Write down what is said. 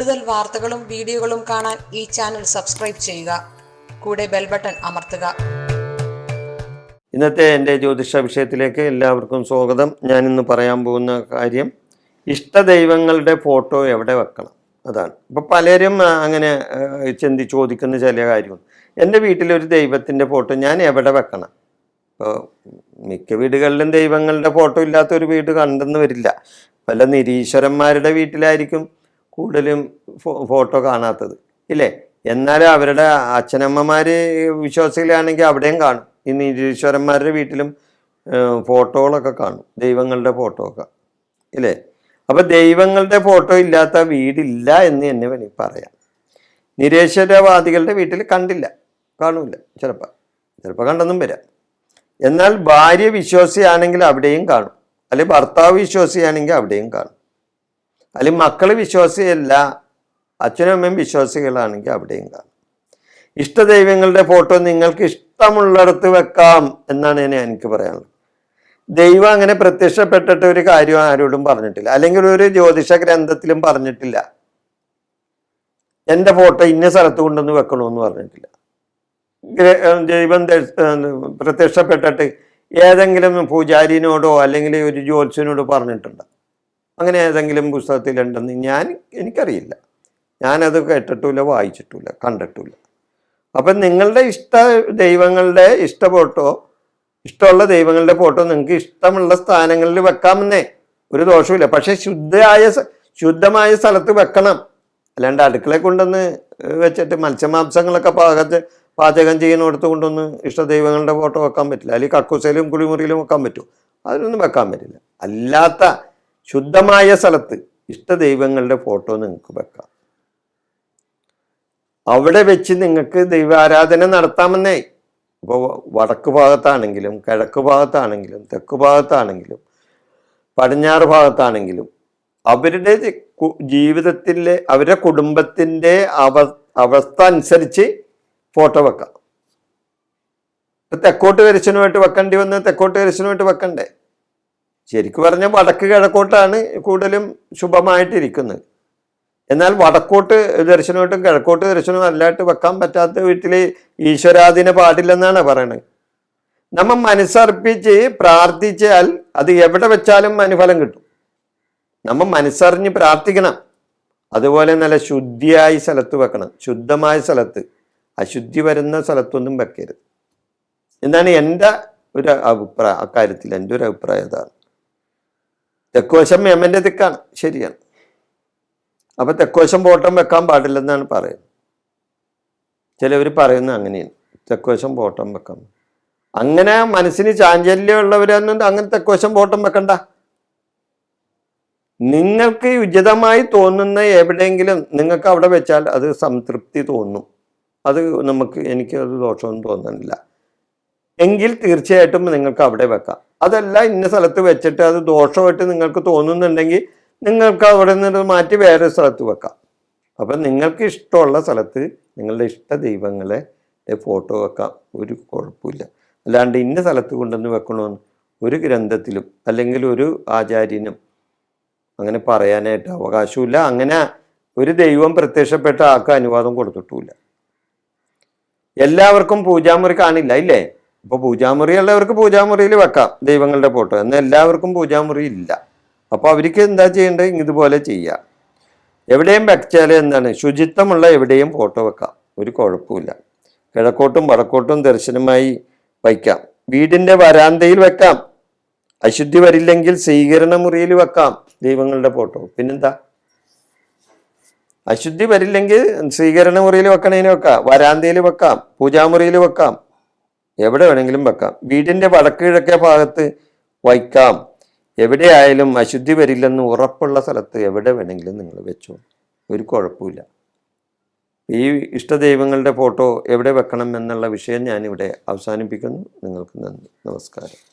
കൂടുതൽ വാർത്തകളും വീഡിയോകളും കാണാൻ ഈ ചാനൽ സബ്സ്ക്രൈബ് ചെയ്യുക. കൂടെ ബെൽ ബട്ടൺ അമർത്തുക. ഇന്നത്തെ എന്റെ ജ്യോതിഷ വിഷയത്തിലേക്ക് എല്ലാവർക്കും സ്വാഗതം. ഞാൻ ഇന്ന് പറയാൻ പോകുന്ന കാര്യം ഇഷ്ടദൈവങ്ങളുടെ ഫോട്ടോ എവിടെ വെക്കണം? അതാണ്. ഇപ്പം പലരും അങ്ങനെ ചിന്തി ചോദിക്കുന്ന ചില കാര്യമാണ് എന്റെ വീട്ടിലൊരു ദൈവത്തിന്റെ ഫോട്ടോ ഞാൻ എവിടെ വെക്കണം? ഇപ്പോൾ മിക്ക വീടുകളിലും ദൈവങ്ങളുടെ ഫോട്ടോ ഇല്ലാത്തൊരു വീട് കണ്ടെന്ന് വരില്ല. പല നിരീശ്വരന്മാരുടെ വീട്ടിലായിരിക്കും. കൂടുതലും ഫോട്ടോ കാണാത്തത്. ഇല്ലേ? എന്നാൽ അവരുടെ അച്ഛനമ്മമാർ വിശ്വാസികളാണെങ്കിൽ അവിടെയും കാണും. ഈ നിരീശ്വരന്മാരുടെ വീട്ടിലും ഫോട്ടോകളൊക്കെ കാണും. ദൈവങ്ങളുടെ ഫോട്ടോ ഒക്കെ ഇല്ലേ? അപ്പം ദൈവങ്ങളുടെ ഫോട്ടോ ഇല്ലാത്ത വീടില്ല എന്ന് തന്നെ വേണമെങ്കിൽ പറയാം. നിരീശ്വരവാദികളുടെ വീട്ടിൽ കണ്ടില്ല. കാണൂല ചിലപ്പോൾ ചിലപ്പോൾ കണ്ടെന്നും വരാം. എന്നാൽ ഭാര്യ വിശ്വാസിയാണെങ്കിൽ അവിടെയും കാണും. അല്ലെങ്കിൽ ഭർത്താവ് വിശ്വാസിയാണെങ്കിൽ അവിടെയും കാണും. അല്ലെങ്കിൽ മക്കൾ വിശ്വാസിയല്ല അച്ഛനും അമ്മയും വിശ്വാസികളാണെങ്കിൽ അവിടെയും കാണും. ഇഷ്ടദൈവങ്ങളുടെ ഫോട്ടോ നിങ്ങൾക്ക് ഇഷ്ടമുള്ളിടത്ത് വെക്കാം എന്നാണ് ഞാൻ എനിക്ക് പറയാനുള്ളത്. ദൈവം അങ്ങനെ പ്രത്യക്ഷപ്പെട്ടിട്ട് ഒരു കാര്യം ആരോടും പറഞ്ഞിട്ടില്ല. അല്ലെങ്കിൽ ഒരു ജ്യോതിഷ ഗ്രന്ഥത്തിലും പറഞ്ഞിട്ടില്ല. എന്റെ ഫോട്ടോ ഇന്ന സ്ഥലത്ത് കൊണ്ടൊന്ന് വെക്കണമെന്ന് പറഞ്ഞിട്ടില്ല. ദൈവം പ്രത്യക്ഷപ്പെട്ടിട്ട് ഏതെങ്കിലും പൂജാരിനോടോ അല്ലെങ്കിൽ ഒരു ജ്യോത്സ്യനോടോ പറഞ്ഞിട്ടുണ്ടോ? അങ്ങനെ ഏതെങ്കിലും പുസ്തകത്തിലുണ്ടെന്ന് ഞാൻ എനിക്കറിയില്ല. ഞാനത് കേട്ടിട്ടില്ല വായിച്ചിട്ടില്ല കണ്ടിട്ടില്ല അപ്പം നിങ്ങളുടെ ഇഷ്ട ദൈവങ്ങളുടെ ഇഷ്ട ഫോട്ടോ ഇഷ്ടമുള്ള ദൈവങ്ങളുടെ ഫോട്ടോ നിങ്ങൾക്ക് ഇഷ്ടമുള്ള സ്ഥാനങ്ങളിൽ വെക്കാമെന്നേ ഒരു ദോഷമില്ല പക്ഷേ ശുദ്ധമായ ശുദ്ധമായ സ്ഥലത്ത് വെക്കണം. അല്ലാണ്ട് അടുക്കളയിൽ കൊണ്ടുവന്ന് വെച്ചിട്ട് മത്സ്യമാംസങ്ങളൊക്കെ പാകത്ത് പാചകം ചെയ്യുന്നിടത്ത് കൊണ്ടൊന്ന് ഇഷ്ടദൈവങ്ങളുടെ ഫോട്ടോ വെക്കാൻ പറ്റില്ല. അല്ലെങ്കിൽ കക്കൂസയിലും കുളിമുറിയിലും വെക്കാൻ പറ്റും. അതിലൊന്നും വെക്കാൻ പറ്റില്ല. അല്ലാത്ത ശുദ്ധമായ സ്ഥലത്ത് ഇഷ്ടദൈവങ്ങളുടെ ഫോട്ടോ നിങ്ങൾക്ക് വെക്കാം. അവിടെ വെച്ച് നിങ്ങൾക്ക് ദൈവാരാധന നടത്താമെന്നേ. ഇപ്പോൾ വടക്ക് ഭാഗത്താണെങ്കിലും കിഴക്ക് ഭാഗത്താണെങ്കിലും തെക്ക് ഭാഗത്താണെങ്കിലും പടിഞ്ഞാറ് ഭാഗത്താണെങ്കിലും അവരുടെ ജീവിതത്തിലെ അവരുടെ കുടുംബത്തിന്റെ അവ അവസ്ഥ അനുസരിച്ച് ഫോട്ടോ വെക്കാം. തെക്കോട്ട് കരച്ചനുമായിട്ട് വെക്കേണ്ടി വന്ന് തെക്കോട്ട് കരച്ചനുമായിട്ട് വെക്കണ്ടേ? ശരിക്കും പറഞ്ഞാൽ വടക്ക് കിഴക്കോട്ടാണ് കൂടുതലും ശുഭമായിട്ടിരിക്കുന്നത്. എന്നാൽ വടക്കോട്ട് ദർശനമായിട്ടും കിഴക്കോട്ട് ദർശനവും അല്ലായിട്ട് വെക്കാൻ പറ്റാത്ത വീട്ടിൽ ഈശ്വരാധീന പാടില്ലെന്നാണ് പറയണത്. നമ്മൾ മനസ്സർപ്പിച്ച് പ്രാർത്ഥിച്ചാൽ അത് എവിടെ വെച്ചാലും അനുഫലം കിട്ടും. നമ്മൾ മനസ്സറിഞ്ഞ് പ്രാർത്ഥിക്കണം. അതുപോലെ നല്ല ശുദ്ധിയായ സ്ഥലത്ത് വെക്കണം. ശുദ്ധമായ സ്ഥലത്ത്. അശുദ്ധി വരുന്ന സ്ഥലത്തൊന്നും വെക്കരുത്. എന്നാണ് എന്റെ ഒരു അഭിപ്രായം അക്കാര്യത്തിൽ എന്റെ ഒരു അഭിപ്രായം അതാണ്. തെക്കുവശം യമന്റെ തെക്കാണ് ശരിയാണ്. അപ്പൊ തെക്കുവശം ബോട്ടം വെക്കാൻ പാടില്ലെന്നാണ് പറയുന്നത്. ചിലവർ പറയുന്നത് അങ്ങനെയാണ്. തെക്കുവശം ബോട്ടം വെക്കാൻ. അങ്ങനെ മനസ്സിന് ചാഞ്ചല്യമുള്ളവരൊന്നും അങ്ങനെ തെക്കുവശം ബോട്ടം വെക്കണ്ട. നിങ്ങൾക്ക് ഉചിതമായി തോന്നുന്ന എവിടെയെങ്കിലും നിങ്ങൾക്ക് അവിടെ വെച്ചാൽ അത് സംതൃപ്തി തോന്നും. അത് നമുക്ക് എനിക്ക് അത് ദോഷമൊന്നും തോന്നുന്നില്ല. എങ്കിൽ തീർച്ചയായിട്ടും നിങ്ങൾക്ക് അവിടെ വെക്കാം. അതല്ല ഇന്ന സ്ഥലത്ത് വെച്ചിട്ട് അത് ദോഷമായിട്ട് നിങ്ങൾക്ക് തോന്നുന്നുണ്ടെങ്കിൽ നിങ്ങൾക്ക് അവിടെ നിന്ന് മാറ്റി വേറെ സ്ഥലത്ത് വെക്കാം. അപ്പം നിങ്ങൾക്ക് ഇഷ്ടമുള്ള സ്ഥലത്ത് നിങ്ങളുടെ ഇഷ്ട ദൈവങ്ങളെ ഫോട്ടോ വെക്കാം. ഒരു കുഴപ്പമില്ല. അല്ലാണ്ട് ഇന്ന സ്ഥലത്ത് കൊണ്ടുവന്ന് വെക്കണമെന്ന് ഒരു ഗ്രന്ഥത്തിലും അല്ലെങ്കിൽ ഒരു ആചാര്യനും അങ്ങനെ പറയാനായിട്ട് അവകാശമില്ല. അങ്ങനെ ഒരു ദൈവം പ്രത്യക്ഷപ്പെട്ട ആൾക്ക് അനുവാദം കൊടുത്തിട്ടുമില്ല. എല്ലാവർക്കും പൂജാമുറി കാണില്ല ഇല്ലേ? ഇപ്പൊ പൂജാമുറി ഉള്ളവർക്ക് പൂജാമുറിയിൽ വെക്കാം ദൈവങ്ങളുടെ ഫോട്ടോ. എന്നാൽ എല്ലാവർക്കും പൂജാമുറി ഇല്ല. അപ്പോൾ അവർക്ക് എന്താ ചെയ്യേണ്ടത്? ഇതുപോലെ ചെയ്യാം. എവിടെയും വെച്ചാൽ എന്താണ് ശുചിത്വമുള്ള എവിടെയും ഫോട്ടോ വെക്കാം. ഒരു കുഴപ്പമില്ല. കിഴക്കോട്ടും വടക്കോട്ടും ദർശനമായി വയ്ക്കാം. വീടിന്റെ വരാന്തയിൽ വെക്കാം. അശുദ്ധി വരില്ലെങ്കിൽ സ്വീകരണ മുറിയിൽ വെക്കാം ദൈവങ്ങളുടെ ഫോട്ടോ. പിന്നെന്താ? അശുദ്ധി വരില്ലെങ്കിൽ സ്വീകരണ മുറിയിൽ വെക്കണേന് വെക്കാം. വരാന്തയിൽ വെക്കാം. പൂജാമുറിയിൽ വെക്കാം. എവിടെ വേണമെങ്കിലും വെക്കാം. വീടിന്റെ വടക്കിഴക്കേ ഭാഗത്ത് വയ്ക്കാം. എവിടെയായാലും അശുദ്ധി വരില്ലെന്ന് ഉറപ്പുള്ള സ്ഥലത്ത് എവിടെ വേണമെങ്കിലും നിങ്ങൾ വെച്ചോ. ഒരു കുഴപ്പമില്ല ഈ ഇഷ്ടദൈവങ്ങളുടെ ഫോട്ടോ എവിടെ വെക്കണം എന്നുള്ള വിഷയം ഞാനിവിടെ അവസാനിപ്പിക്കുന്നു. നിങ്ങൾക്ക് നന്ദി. നമസ്കാരം.